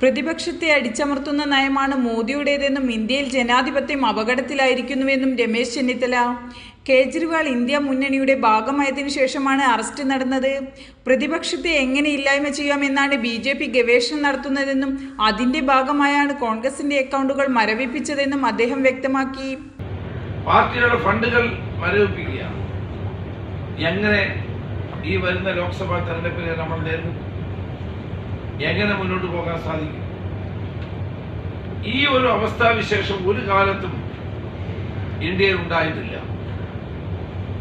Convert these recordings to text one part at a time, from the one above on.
പ്രതിപക്ഷത്തെ അടിച്ചമർത്തുന്ന നയമാണ് മോദിയുടേതെന്നും ഇന്ത്യയിൽ ജനാധിപത്യം അപകടത്തിലായിരിക്കുന്നുവെന്നും രമേശ് ചെന്നിത്തല. കേജ്രിവാൾ ഇന്ത്യ മുന്നണിയുടെ ഭാഗമായതിനു ശേഷമാണ് അറസ്റ്റ് നടന്നത്. പ്രതിപക്ഷത്തെ എങ്ങനെ ഇല്ലായ്മ ചെയ്യാമെന്നാണ് ബി ജെ പി ഗവേഷണം നടത്തുന്നതെന്നും അതിന്റെ ഭാഗമായാണ് കോൺഗ്രസിന്റെ അക്കൗണ്ടുകൾ മരവിപ്പിച്ചതെന്നും അദ്ദേഹം വ്യക്തമാക്കി. പാർട്ടിയുടെ ഫണ്ടുകൾ മരവിപ്പിക്കുക എങ്ങനെ ഈ വരുന്ന ലോക്സഭാ തെരഞ്ഞെടുപ്പിനെ നമ്മൾ നേരിടും? എങ്ങനെ മുന്നോട്ട് പോകാൻ സാധിക്കും? ഈ ഒരു അവസ്ഥാവിശേഷം ഒരു കാലത്തും ഇന്ത്യയിൽ ഉണ്ടായിട്ടില്ല.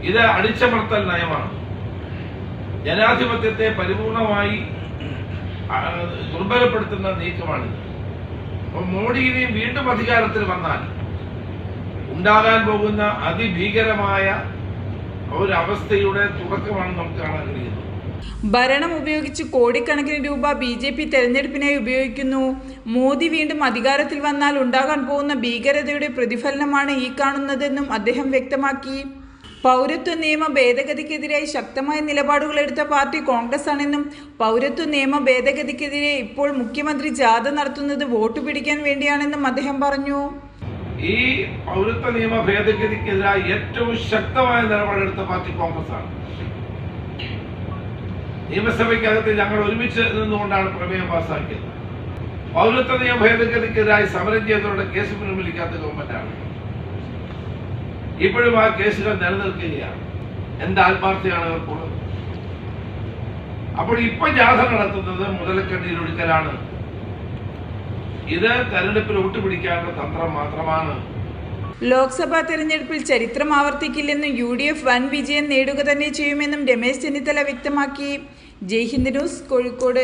ഇത് അടിച്ചമർത്തൽ നയമാണ്. ജനാധിപത്യത്തെ പരിപൂർണമായി ദുർബലപ്പെടുത്തുന്ന നീക്കമാണിത്. അപ്പൊ മോഡി വീണ്ടും അധികാരത്തിൽ വന്നാൽ ഉണ്ടാകാൻ പോകുന്ന അതിഭീകരമായ ഒരു അവസ്ഥയുടെ തുടക്കമാണ് നമുക്ക് കാണാൻ കഴിയുന്നത്. ഭരണം ഉപയോഗിച്ച് കോടിക്കണക്കിന് രൂപ ബി ജെ പി തെരഞ്ഞെടുപ്പിനായി ഉപയോഗിക്കുന്നു. മോദി വീണ്ടും അധികാരത്തിൽ വന്നാൽ ഉണ്ടാകാൻ പോകുന്ന ഭീകരതയുടെ പ്രതിഫലനമാണ് ഈ കാണുന്നതെന്നും അദ്ദേഹം വ്യക്തമാക്കി. പൗരത്വ നിയമ ഭേദഗതിക്കെതിരായി ശക്തമായ നിലപാടുകൾ എടുത്ത പാർട്ടി കോൺഗ്രസ് ആണെന്നും പൗരത്വ നിയമ ഭേദഗതിക്കെതിരെ ഇപ്പോൾ മുഖ്യമന്ത്രി ജാഥ നടത്തുന്നത് വോട്ട് പിടിക്കാൻ വേണ്ടിയാണെന്നും അദ്ദേഹം പറഞ്ഞു. ഈ പൗരത്വ നിയമ ഭേദഗതിക്കെതിരായി ഏറ്റവും ശക്തമായ നിലപാടെടുത്ത പാർട്ടി കോൺഗ്രസ് ആണ് നിയമസഭയ്ക്കകത്ത് ഞങ്ങൾ ഒരുമിച്ച് നിന്നുകൊണ്ടാണ് പ്രമേയം പാസ്സാക്കിയത് പൗരത്വ നിയമ ഭേദഗതിക്കെതിരായി സമരം ചെയ്തവരുടെ കേസ് പിൻവലിക്കാത്ത ഗവൺമെന്റാണ്. ഇപ്പോഴും ആ കേസുകൾ നിലനിൽക്കുകയാണ്. എന്ത് ആത്മാർത്ഥയാണ് അവർക്കുള്ളത് അപ്പോൾ ഇപ്പൊ ജാഥ നടത്തുന്നത് മുതലക്കണ്ണീരൊഴുക്കലാണ് ഇത് തെരഞ്ഞെടുപ്പിൽ ഒട്ടുപിടിക്കാനുള്ള തന്ത്രം മാത്രമാണ് ലോക്സഭാ തെരഞ്ഞെടുപ്പിൽ ചരിത്രം ആവർത്തിക്കില്ലെന്നും യു ഡി എഫ് വൻ വിജയം നേടുക തന്നെ ചെയ്യുമെന്നും രമേശ് ചെന്നിത്തല വ്യക്തമാക്കി. ജയ്ഹിന്ദ് ന്യൂസ് കോഴിക്കോട്.